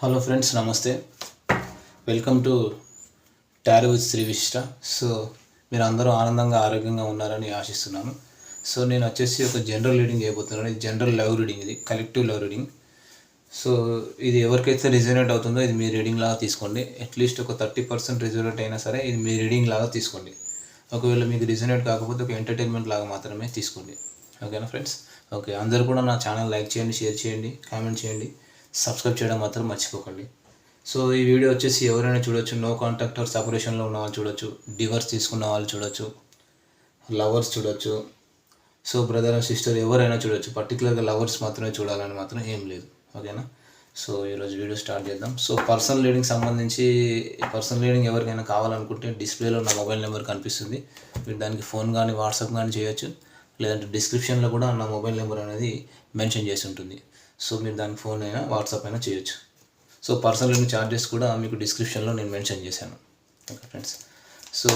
Hello friends నమస్తే. Welcome to tarot with Shri Vishishta so మీరు అందరూ ఆనందంగా ఆరోగ్యంగా ఉన్నారని ఆశిస్తున్నాను. సో నేను వచ్చేసి ఒక జనరల్ రీడింగ్ చేయబోతున్నాను. ఇది జనరల్ లవ్ రీడింగ్ ఇది కలెక్టివ్ లవ్ రీడింగ్ సో ఇది ఎవరికైతే రిజనేట్ అవుతుందో ఇది మీ రీడింగ్ లాగా తీసుకోండి. అట్లీస్ట్ ఒక థర్టీ పర్సెంట్ రిజనేట్ అయినా సరే ఇది మీ రీడింగ్ లాగా తీసుకోండి. ఒకవేళ మీకు రిజనేట్ కాకపోతే ఒక ఎంటర్టైన్మెంట్ లాగా మాత్రమే తీసుకోండి. ఓకేనా ఫ్రెండ్స్ ఓకే అందరు కూడా నా ఛానల్ లైక్ చేయండి షేర్ చేయండి కామెంట్ చేయండి. సబ్స్క్రైబ్ చేయడం మాత్రం మర్చిపోకండి. సో ఈ వీడియో వచ్చేసి ఎవరైనా చూడొచ్చు. నో కాంటాక్ట్ ఆర్ సపరేషన్లో ఉన్న వాళ్ళు చూడొచ్చు. డివర్స్ తీసుకున్న వాళ్ళు చూడొచ్చు. లవర్స్ చూడొచ్చు. సో బ్రదర్ అండ్ సిస్టర్ ఎవరైనా చూడొచ్చు. పర్టికులర్గా లవర్స్ మాత్రమే చూడాలని మాత్రం ఏం లేదు. ఓకేనా సో ఈరోజు వీడియో స్టార్ట్ చేద్దాం. సో పర్సనల్ రీడింగ్ సంబంధించి పర్సనల్ రీడింగ్ ఎవరికైనా కావాలనుకుంటే డిస్ప్లేలో నా మొబైల్ నెంబర్ కనిపిస్తుంది. మీరు దానికి ఫోన్ కానీ వాట్సాప్ కానీ చేయొచ్చు. లేదంటే డిస్క్రిప్షన్లో కూడా నా మొబైల్ నెంబర్ అనేది మెన్షన్ చేసి ఉంటుంది. సో మీరు దాని ఫోన్ అయినా వాట్సాప్ అయినా చేయొచ్చు. సో పర్సనల్ ఛార్జెస్ కూడా మీకు డిస్క్రిప్షన్లో నేను మెన్షన్ చేశాను. Okay friends. సో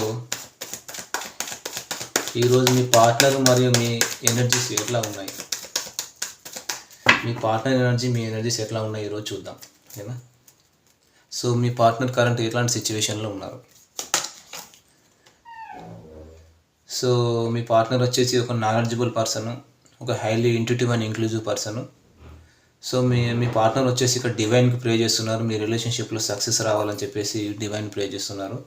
ఈరోజు మీ పార్ట్నర్ మరియు మీ ఎనర్జీస్ ఎట్లా ఉన్నాయి? మీ పార్ట్నర్ ఎనర్జీ మీ ఎనర్జీస్ ఎట్లా ఉన్నాయి ఈరోజు చూద్దాం. ఓకేనా? సో మీ పార్ట్నర్ కరెంట్ ఎట్లాంటి సిచ్యువేషన్లో ఉన్నారు? సో మీ పార్ట్నర్ వచ్చేసి ఒక నాలెడ్జబుల్ పర్సన్ ఒక highly intuitive and inclusive person so మీ మీ పార్ట్నర్ వచ్చేసి ఇక్కడ డివైన్కి ప్రే చేస్తున్నారు. మీ రిలేషన్షిప్లో సక్సెస్ రావాలని చెప్పేసి డివైన్ ప్రే చేస్తున్నారు.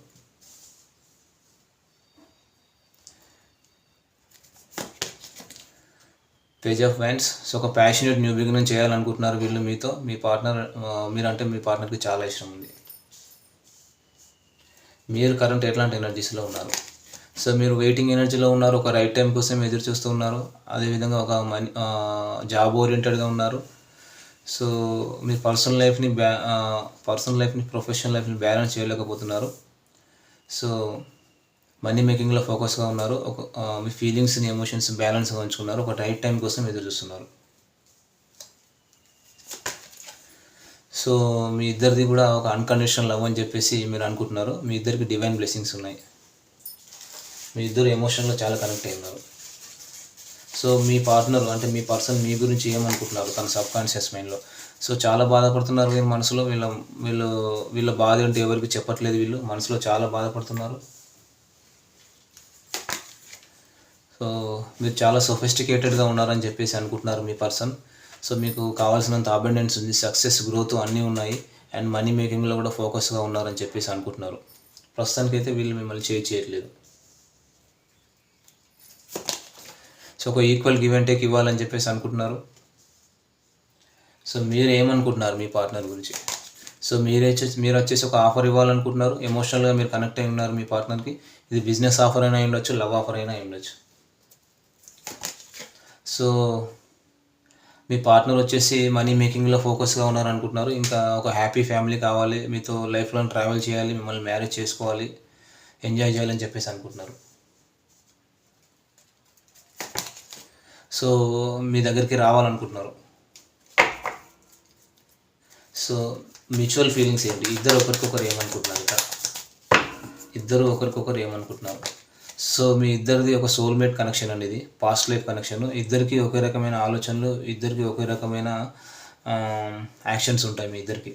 పేజ్ ఆఫ్ వైన్స్ సో ఒక ప్యాషనేట్ న్యూ బిగినింగ్ చేయాలనుకుంటున్నారు వీళ్ళు మీతో. మీ పార్ట్నర్ మీరంటే మీ పార్ట్నర్కి చాలా ఇష్టం ఉంది. మీరు కరెంట్ ఎట్లాంటి ఎనర్జీస్లో ఉన్నారు? సో మీరు వెయిటింగ్ ఎనర్జీలో ఉన్నారు. ఒక రైట్ టైం కోసం ఎదురు చూస్తూ ఉన్నారు. అదేవిధంగా ఒక మనీ జాబ్ ఓరియంటెడ్గా ఉన్నారు. సో మీ పర్సనల్ లైఫ్ని బ్యా పర్సనల్ లైఫ్ని ప్రొఫెషనల్ లైఫ్ని బ్యాలెన్స్ చేయలేకపోతున్నారు. సో మనీ మేకింగ్లో ఫోకస్గా ఉన్నారు. ఒక మీ ఫీలింగ్స్ని ఎమోషన్స్ బ్యాలెన్స్గా ఉంచుకున్నారు. ఒక రైట్ టైం కోసం ఎదురు చూస్తున్నారు. సో మీ ఇద్దరిది కూడా ఒక అన్కండిషనల్ లవ్ అని చెప్పేసి మీరు అనుకుంటున్నారు. మీ ఇద్దరికి డివైన్ బ్లెస్సింగ్స్ ఉన్నాయి. మీ ఇద్దరు ఎమోషన్లో చాలా కనెక్ట్ అయి ఉన్నారు సో మీ పార్ట్నర్ అంటే మీ పర్సన్ మీ గురించి ఏమనుకుంటున్నారు తన సబ్ కాన్షియస్ మైండ్లో సో చాలా బాధపడుతున్నారు వీళ్ళ మనసులో వీళ్ళ వీళ్ళు వీళ్ళ బాధ అంటే ఎవరికి చెప్పట్లేదు వీళ్ళు? మనసులో చాలా బాధపడుతున్నారు. సో మీరు చాలా సొఫిస్టికేటెడ్గా ఉన్నారని చెప్పేసి అనుకుంటున్నారు మీ పర్సన్ సో మీకు కావాల్సినంత అబెండెన్స్ ఉంది సక్సెస్ గ్రోత్ అన్నీ ఉన్నాయి. అండ్ మనీ మేకింగ్లో కూడా ఫోకస్గా ఉన్నారని చెప్పేసి అనుకుంటున్నారు. ప్రస్తుతానికైతే వీళ్ళు మిమ్మల్ని చేయి చేయట్లేదు. సో ఒక ఈక్వల్ గివ్ అండ్ టేక్ ఇవ్వాలని చెప్పేసి అనుకుంటున్నారు. సో మీరు ఏమనుకుంటున్నారు మీ పార్ట్నర్ గురించి? సో మీరే మీరు వచ్చేసి ఒక ఆఫర్ ఇవ్వాలనుకుంటున్నారు. ఎమోషనల్గా మీరు కనెక్ట్ అయి ఉన్నారు మీ పార్ట్నర్కి ఇది బిజినెస్ ఆఫర్ అయినా ఉండొచ్చు లవ్ ఆఫర్ అయినా ఉండొచ్చు. సో మీ పార్ట్నర్ వచ్చేసి మనీ మేకింగ్లో ఫోకస్గా ఉన్నారు అనుకుంటున్నారు. ఇంకా ఒక హ్యాపీ ఫ్యామిలీ కావాలి మీతో లైఫ్లో ట్రావెల్ చేయాలి మిమ్మల్ని మ్యారేజ్ చేసుకోవాలి ఎంజాయ్ చేయాలని చెప్పేసి అనుకుంటున్నారు. సో మీ దగ్గరికి రావాలనుకుంటున్నారు. సో మ్యూచువల్ ఫీలింగ్స్ ఏంటి? ఇద్దరు ఒకరికొకరు ఏమనుకుంటున్నారు ఇక్కడ ఇద్దరు ఒకరికొకరు ఏమనుకుంటున్నారు? సో మీ ఇద్దరిది ఒక సోల్మేట్ కనెక్షన్ అండి ఇది పాస్ట్ లైఫ్ కనెక్షన్ ఇద్దరికి ఒకే రకమైన ఆలోచనలు ఇద్దరికి ఒకే రకమైన యాక్షన్స్ ఉంటాయి మీ ఇద్దరికి.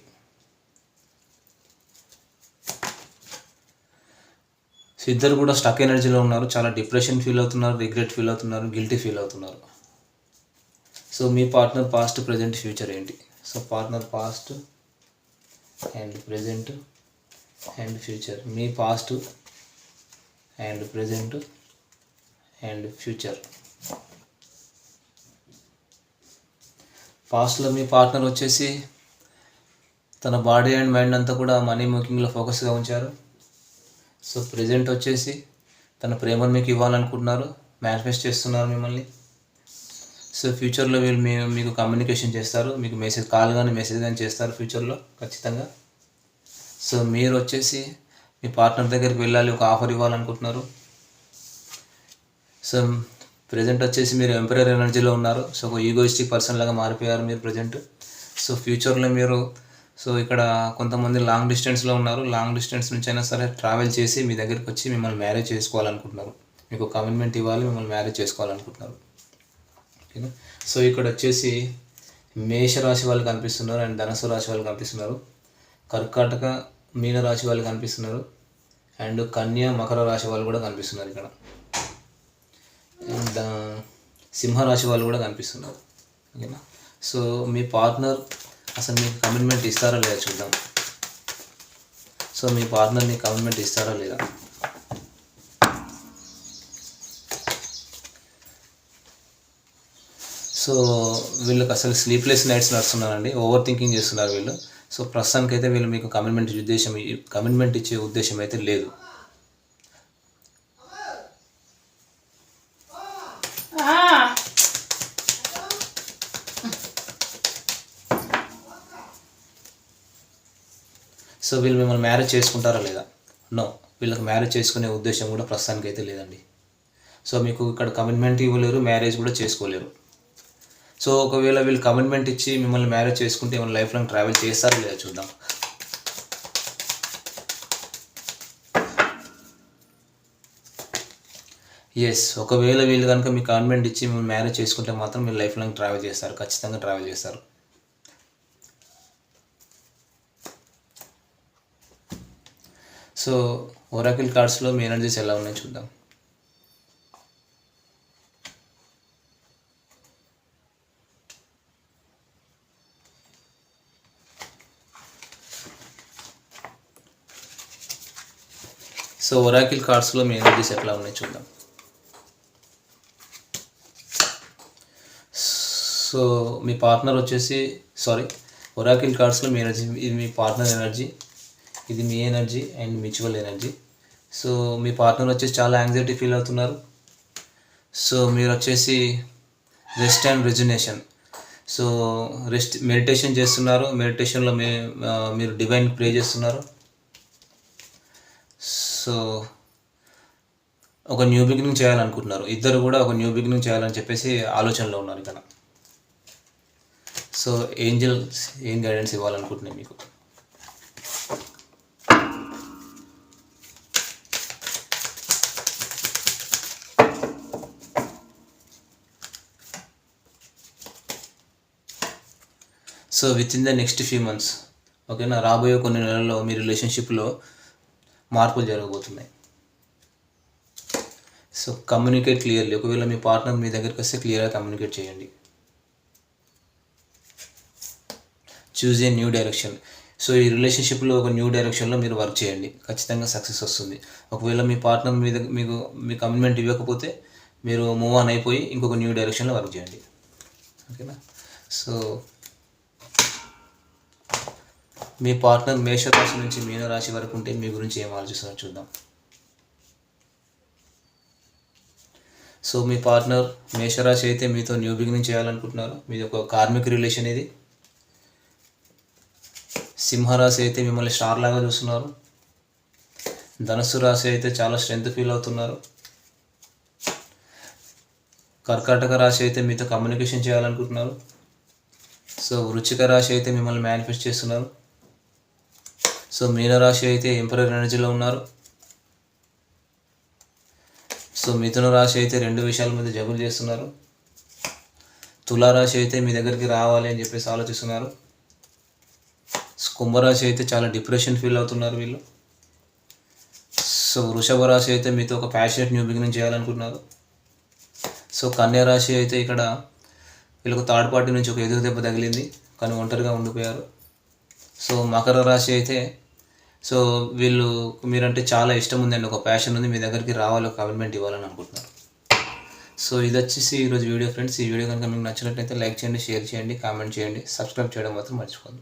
సో ఇద్దరు కూడా స్టక్ ఎనర్జీలో ఉన్నారు చాలా డిప్రెషన్ ఫీల్ అవుతున్నారు రిగ్రెట్ ఫీల్ అవుతున్నారు గిల్టీ ఫీల్ అవుతున్నారు. సో మీ పార్ట్నర్ పాస్ట్ ప్రజెంట్ ఫ్యూచర్ ఏంటి? So partner past and present and future. Me past and present and future. పాస్ట్లో మీ పార్ట్నర్ వచ్చేసి తన బాడీ అండ్ మైండ్ అంతా కూడా మనీ మేకింగ్లో ఫోకస్గా ఉంచారు. సో ప్రజెంట్ వచ్చేసి తన ప్రేమను మీకు ఇవ్వాలనుకుంటున్నారు. మేనిఫెస్ట్ చేస్తున్నారు మిమ్మల్ని. సో ఫ్యూచర్లో వీళ్ళు మీ మీకు కమ్యూనికేషన్ చేస్తారు మీకు మెసేజ్ కాల్ కానీ మెసేజ్ కానీ చేస్తారు ఫ్యూచర్లో ఖచ్చితంగా. సో మీరు వచ్చేసి మీ పార్ట్నర్ దగ్గరికి వెళ్ళాలి ఒక ఆఫర్ ఇవ్వాలనుకుంటున్నారు. సో ప్రజెంట్ వచ్చేసి మీరు ఎంపరర్ ఎనర్జీలో ఉన్నారు. సో ఒక ఈగోయిస్టిక్ పర్సన్ లాగా మారిపోయారు మీరు ప్రజెంట్ సో ఫ్యూచర్లో మీరు సో ఇక్కడ కొంతమంది లాంగ్ డిస్టెన్స్లో ఉన్నారు. లాంగ్ డిస్టెన్స్ నుంచి అయినా సరే ట్రావెల్ చేసి మీ దగ్గరికి వచ్చి మిమ్మల్ని మ్యారేజ్ చేసుకోవాలనుకుంటున్నారు. మీకు కమిట్మెంట్ ఇవ్వాలి మిమ్మల్ని మ్యారేజ్ చేసుకోవాలనుకుంటున్నారు. ఓకేనా సో ఇక్కడ వచ్చేసి మేష రాశి వాళ్ళు కనిపిస్తున్నారు అండ్ ధనుసు రాశి వాళ్ళు కనిపిస్తున్నారు. కర్కాటక మీన రాశి వాళ్ళు కనిపిస్తున్నారు. అండ్ కన్య మకర రాశి వాళ్ళు కూడా కనిపిస్తున్నారు ఇక్కడ. అండ్ సింహరాశి వాళ్ళు కూడా కనిపిస్తున్నారు. ఓకేనా? సో మీ పార్ట్నర్ అసలు మీకు కమిట్మెంట్ ఇస్తారా లేదా చూద్దాం. సో మీ పార్ట్నర్ మీకు కమిట్మెంట్ ఇస్తారా లేదా? సో వీళ్ళకి అసలు స్లీప్లెస్ నైట్స్ నడుస్తున్నారండి. ఓవర్ థింకింగ్ చేస్తున్నారు వీళ్ళు. సో ప్రస్తుతానికి అయితే వీళ్ళు మీకు కమిట్మెంట్ ఉద్దేశం కమిట్మెంట్ ఇచ్చే ఉద్దేశం అయితే లేదు. సో వీళ్ళు మిమ్మల్ని మ్యారేజ్ చేసుకుంటారా లేదా? నో వీళ్ళకి మ్యారేజ్ చేసుకునే ఉద్దేశం కూడా ప్రస్తుతానికి అయితే లేదండి. సో మీకు ఇక్కడ కమిట్మెంట్ ఇవ్వలేరు మ్యారేజ్ కూడా చేసుకోలేరు. సో ఒకవేళ వీళ్ళు కమిట్మెంట్ ఇచ్చి మిమ్మల్ని మ్యారేజ్ చేసుకుంటే ఏమైనా లైఫ్ లాంగ్ ట్రావెల్ చేస్తారా లేదా చూద్దాం. ఎస్ ఒకవేళ వీళ్ళు కనుక మీ కమిట్మెంట్ ఇచ్చి మిమ్మల్ని మ్యారేజ్ చేసుకుంటే మాత్రం మీరు లైఫ్ లాంగ్ ట్రావెల్ చేస్తారు ఖచ్చితంగా ట్రావెల్ చేస్తారు. సో ఒరాకిల్ కార్డ్స్లో మీ ఎనర్జీస్ ఎలా ఉన్నాయో చూద్దాం. సో ఒరాకిల్ కార్డ్స్లో మీ ఎనర్జీస్ ఎట్లా ఉన్నాయి చూద్దాం. సో మీ పార్ట్నర్ వచ్చేసి సారీ ఒరాకిల్ కార్డ్స్లో మీ ఎనర్జీ ఇది మీ పార్ట్నర్ ఎనర్జీ ఇది మీ energy and mutual energy so me partner వచ్చేసి చాలా యాంగ్జైటీ ఫీల్ అవుతున్నారు. సో మీరు వచ్చేసి rest and resignation so rest meditation చేస్తున్నారు. మెడిటేషన్లో మీ మీరు డివైన్ ప్రే చేస్తున్నారు. సో ఒక న్యూ బిగినింగ్ చేయాలనుకుంటున్నారు. ఇద్దరు కూడా ఒక న్యూ బిగినింగ్ చేయాలని చెప్పేసి ఆలోచనలో ఉన్నారు ఇక్కడ సో ఏంజల్స్ ఏం గైడెన్స్ ఇవ్వాలనుకుంటున్నాయి మీకు? So with in the next few months ఓకేనా? రాబోయే కొన్ని నెలల్లో మీ రిలేషన్షిప్లో మార్పులు జరగబోతున్నాయి. సో కమ్యూనికేట్ క్లియర్లీ ఒకవేళ మీ పార్ట్నర్ మీ దగ్గరికి వస్తే క్లియర్గా కమ్యూనికేట్ చేయండి. Choose a new direction so ఈ రిలేషన్షిప్లో ఒక న్యూ డైరెక్షన్లో మీరు వర్క్ చేయండి. ఖచ్చితంగా సక్సెస్ వస్తుంది. ఒకవేళ మీ పార్ట్నర్ మీద మీకు మీ కమిట్మెంట్ ఇవ్వకపోతే మీరు మూవ్ ఆన్ అయిపోయి ఇంకొక న్యూ డైరెక్షన్లో వర్క్ చేయండి. ఓకేనా సో మీ పార్ట్నర్ మేషరాశి నుంచి మీనరాశి వరకు ఉంటే మీ గురించి ఏం ఆలోచిస్తున్నారో చూద్దాం. సో మీ పార్ట్నర్ మేషరాశి అయితే మీతో న్యూ బిగినింగ్ చేయాలనుకుంటున్నారు. మీది ఒక కార్మిక రిలేషన్ ఇది. సింహరాశి అయితే మిమ్మల్ని స్టార్ లాగా చూస్తున్నారు. ధనుసు రాశి అయితే చాలా స్ట్రెంగ్త్ ఫీల్ అవుతున్నారు. కర్కాటక రాశి అయితే మీతో కమ్యూనికేషన్ చేయాలనుకుంటున్నారు. సో వృచ్చిక రాశి అయితే మిమ్మల్ని మేనిఫెస్ట్ చేస్తున్నారు. సో మీనరాశి అయితే ఎంపరర్ ఎనర్జీలో ఉన్నారు? సో మిథున రాశి అయితే రెండు విషయాల మీద జబులు చేస్తున్నారు. తులారాశి అయితే మీ దగ్గరికి రావాలి అని చెప్పేసి ఆలోచిస్తున్నారు. కుంభరాశి అయితే చాలా డిప్రెషన్ ఫీల్ అవుతున్నారు వీళ్ళు. సో వృషభ రాశి అయితే మీతో ఒక ప్యాషనెట్ న్యూ బిగినింగ్ చేయాలనుకుంటున్నారు. సో కన్యా రాశి అయితే ఇక్కడ వీళ్ళకు థర్డ్ పార్టీ నుంచి ఒక ఎదురు దెబ్బ తగిలింది. కానీ ఒంటరిగా ఉండిపోయారు. సో మకర రాశి అయితే సో వీళ్ళు మీరంటే చాలా ఇష్టం ఉందండి ఒక ప్యాషన్ ఉంది మీ దగ్గరికి రావాలి ఒక కమిట్మెంట్ ఇవ్వాలని అనుకుంటున్నారు. సో ఇది వచ్చేసి ఈరోజు వీడియో ఫ్రెండ్స్. ఈ వీడియో కనుక మీకు నచ్చినట్లయితే లైక్ చేయండి షేర్ చేయండి కామెంట్ చేయండి సబ్స్క్రైబ్ చేయడం మాత్రం మర్చిపోదు